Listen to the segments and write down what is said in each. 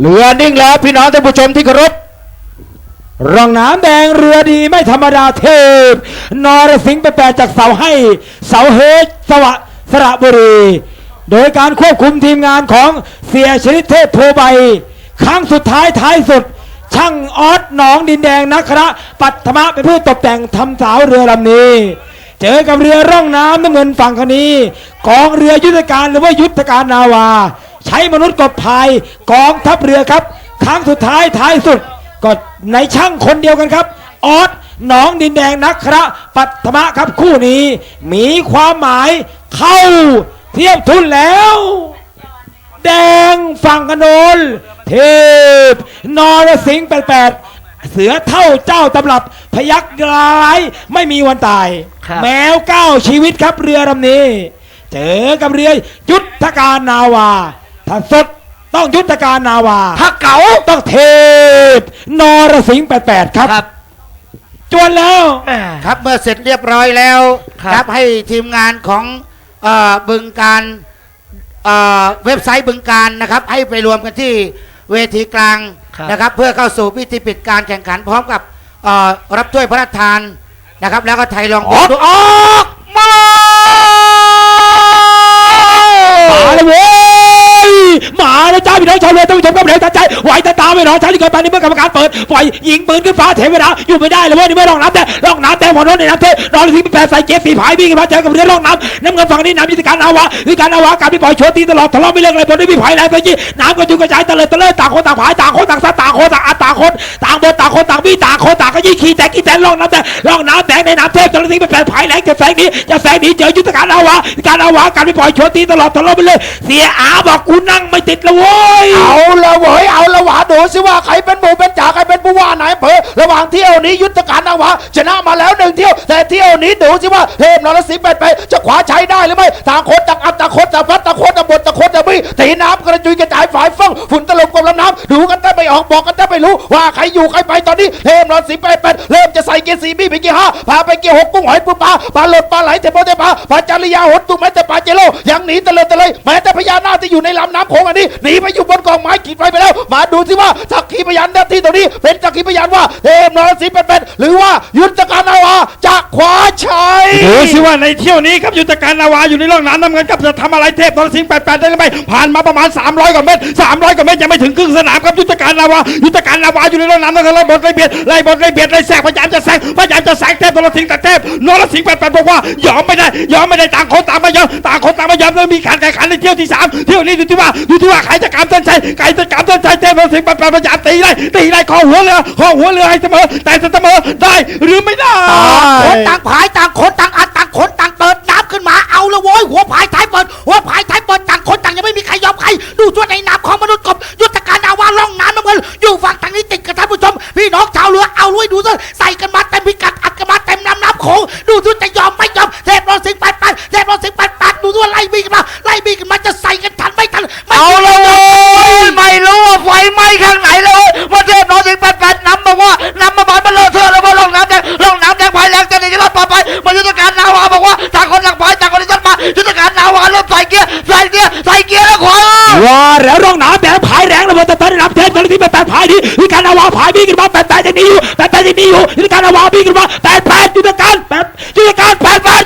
เรือนิ่งแล้วพี่น้องท่านผู้ชมที่เคารพร่องน้ำแดงเรือดีไม่ธรรมดาเทพนรสิงห์ไปแปลจากเสาให้เสาเฮดสวะสระบุรี โดยการควบคุมทีมงานของเสียชนิดเทพโพใบ ครั้งสุดท้ายท้ายสุด ช่างออสหนองดินแดงนักคระปัทมะเป็นผู้ตกแต่งทำสาวเรือลำนี้ เจอกับเรือร่องน้ำน้ำเงินฝั่งคนนี้กองเรือยุทธการหรือว่ายุทธการนาวา ใช้มนุษย์กบพายกองทัพเรือครับ ครั้งสุดท้ายท้ายสุดก็ในช่างคนเดียวกันครับออสหนองดินแดงนักคระปัทมะครับคู่นี้ มีความหมายเข้าเทียบทุนแล้ว แดงฝั่งกนโนนเทพนรสิงห์แปดแปดเสือเท่าเจ้าตำรับพยักร้ายไม่มีวันตายครับแมวเก้าชีวิตครับเรือลำนี้ เจอกับเรือยุทธการนาวา ถ้าสดต้องยุทธการนาวาถ้าเก๋าต้องเทพนรสิงห์แปดแปดครับครับ จวนแล้วแหม่ครับเมื่อเสร็จเรียบร้อยแล้วครับให้ทีมงานของเออบึงการเอ่อเว็บไซต์บึงการนะครับ ให้ไปรวมกันที่เวทีกลางครับ นะครับ เพื่อเข้าสู่พิธีปิดการแข่งขันพร้อมกับเอ่อรับถ้วยพระราชทานนะครับ แล้วก็ไทยรองออกออกมา มาเลยเว้ยมาเลยจ้า พี่น้องชาวเรือท่านผู้ชมกับเร็วตัดใจไหวตาตาไม่รอช้าที่เกินไปนี่เมื่อกรรมการเปิดปล่อยยิงปืนขึ้นฟ้าเทวดาอยู่ไม่ได้เลยเว้ยนี่ไม่ร่องน้ำแต่ร่องน้ำแต่พอโน้นในน้ำเทนอนที่แปรใส่เจ็ดสีผายวิ่งมาเจอกับเรือร่องน้ำน้ำเงินฝั่งนี้น้ำยุทธการอาวะยุทธการอาวะการที่ปล่อยโชตีตลอดทะเลาะไม่เลิกเลยบนนี้พี่ผายแรงไปยี่น้ำก็จุกกระจายตะเลยตะเลยต่างคนต่างผายต่างคนต่างซาต่างคนต่างอัดต่างคนต่างบนต่า คนต่างวิ่งต่างคนต่างก็ยี่ขี่แตกขี่แตกร่องน้ำแต่ร่องน้ำแตกในน้ำเทพตะลยทิ้งไปแปดผายแรงจะแสงนี้จะแสงนี้เจอยุทธการอาวะการอาวะการพี่ปล่อยโชว์ตีตลอดทะเลาะไปเลย เสียอาบอกกูนั่งไม่ติดละโว้ยเอาละเว้ยเอาละหวาดูสิว่าใครเป็นหมูเป็นจ่าใครเป็นผู้ว่าไหนเภอระหว่างเที่ยวนี้ยุทธการนาวาชนะมาแล้วหนึ่งเที่ยว แต่เที่ยวนี้ดูสิว่าเทพนรสิงห์ไปไปจะขวาใช้ได้หรือไม่ต่างคนต่างอัดต่างคนต่างพัดต่างคนต่าง ตีน้ำกระจุยกระจายฝ่ายฟังฝุ่นตลบกลมลำน้ำดูกันแต่ไม่ออกบอกกันแต่ไม่รู้ ว่าใครอยู่ใครไปตอนนี้เทพนรสิงห์ไปไปเริ่มจะใส่เกียร์สี่บี้ไปเกียร์ห้าพาไปเกียร์หกกุ้งหอยปูปลาปลาหลดปลาไหลเทปโปเทปลาปลาจาริยาหดตุ้มแม้แต่ปลาเจโลยังหนีตะเลยตะเลยแม้แต่พญานาคที่อยู่ในลำน้ำโขงอันนี้หนีไปอยู่บนกองไม้ขีดไฟไปแล้ว มาดูสิว่าสักขีพยานหน้าที่ตรงนี้เป็นสักขีพยานว่าเทพนรสิงห์เป็นเป็นหรือว่ายุทธการนาวาจะคว้าชัยดูสิว่าในเที่ยวนี้ครับยุทธการนาวาอยู่ในร่องน้ำน้ำเงินครับจะทำอะไรเทพนรสิงห์แปดแปดได้หรือไม่ผ่านมาประมาณ 300 กว่าเมตร 300 กว่าเมตรยังไม่ถึงครึ่งสนามครับยุทธการนาวายุทธการนาวาอยู่ในร่องน้ำน้ำเงินไล่บทไล่เบียดไล่บทไล่เบียดไล่แซงพยายามจะแซงพยายามจะแซงเทพนรสิงห์แต่เทพนรสิงห์แปดแปดบอกว่ายอมไม่ได้ยอมไม่ได้ต่างคนต่างไม่ยอมต่างคนต่างไม่ยอมแล้วมีการแข่งขันในเที่ยวที่สามเที่ยวนี้ดูที่ว่าดูที่ว่าใครจะกำต้นชัยใครจะกำต้นชัยเทพนรสิงห์แปดแปดพยายามตีไล่ตีไล่คอหัวเรือคอหัวเรือให้เสมอแต่จะเสมอได้หรือไม่ได้คนต่างผายต่างคนต่างอัดต่างคนต่างเปิดน้ำขึ้นมาเอาละโว้ยหัวผายท้ายเปิดหัวผายท้ายเปิดต่างคนต่างยังไม่มีใครยอมใครดูส่วนในน้ำของมนุษย์กบยุทธการนาวาล่องน้ำน้ำเงินอยู่ฝั่งทางนี้ติดกับท่านผู้ชม พี่น้องชาวเรือเอาลุยดูซะใส่กันมาเต็มพิกัดอัดกันมาเต็มน้ำน้ำโขงดูทุจะยอมไม่ยอมเทพนรสิงห์แปดแปดเทพนรสิงห์แปดแปดดูด้วยไล่บีกันมาไล่บีกันมาจะใส่กันทันไม่ทันเอาละเว้ยไม่รู้ว่าไฟไหม้ข้างไหนเลยว่ ต่างคนต่างไปต่างคนต่างมายุทธการหนาวาเริ่มใส่เกียร์ใส่เกียร์ใส่เกียร์แล้วขวาว่าแล้วร่องหน้ำแบงผายแรงระเบิดตะเตนน้ำเทพตอนที่แปดแปดผายดีวิการนาวาผายบีกันมาแปดแปดจะหนีอยู่แปดแปดจะหนีอยู่วิการอาวาวิ่งกันมาแปดแปดยุทธการแปดยุทธการแปดแปดยุทธการแปด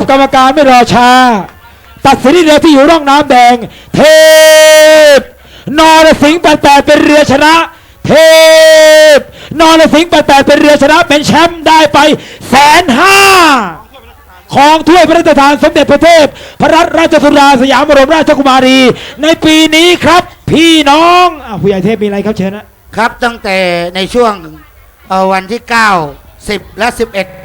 ครับกรรมการไม่รอช้า ตัดสินที่เรือที่อยู่ร่องน้ำแดง เทพ นรสิงห์แปดแปดเป็นเรือชนะ เทพ นรสิงห์แปดแปดเป็นเรือชนะ เป็นแชมป์ได้ไปแสนห้าของถ้วยพระราชทานสมเด็จพระเทพ พระรัตนราชสุดาสยามบรมราชกุมารี ในปีนี้ครับพี่น้องอผู้ใหญ่เทพมีอะไรครับเชิญนะครับตั้งแต่ในช่วงวันที่ 9 10 และ 11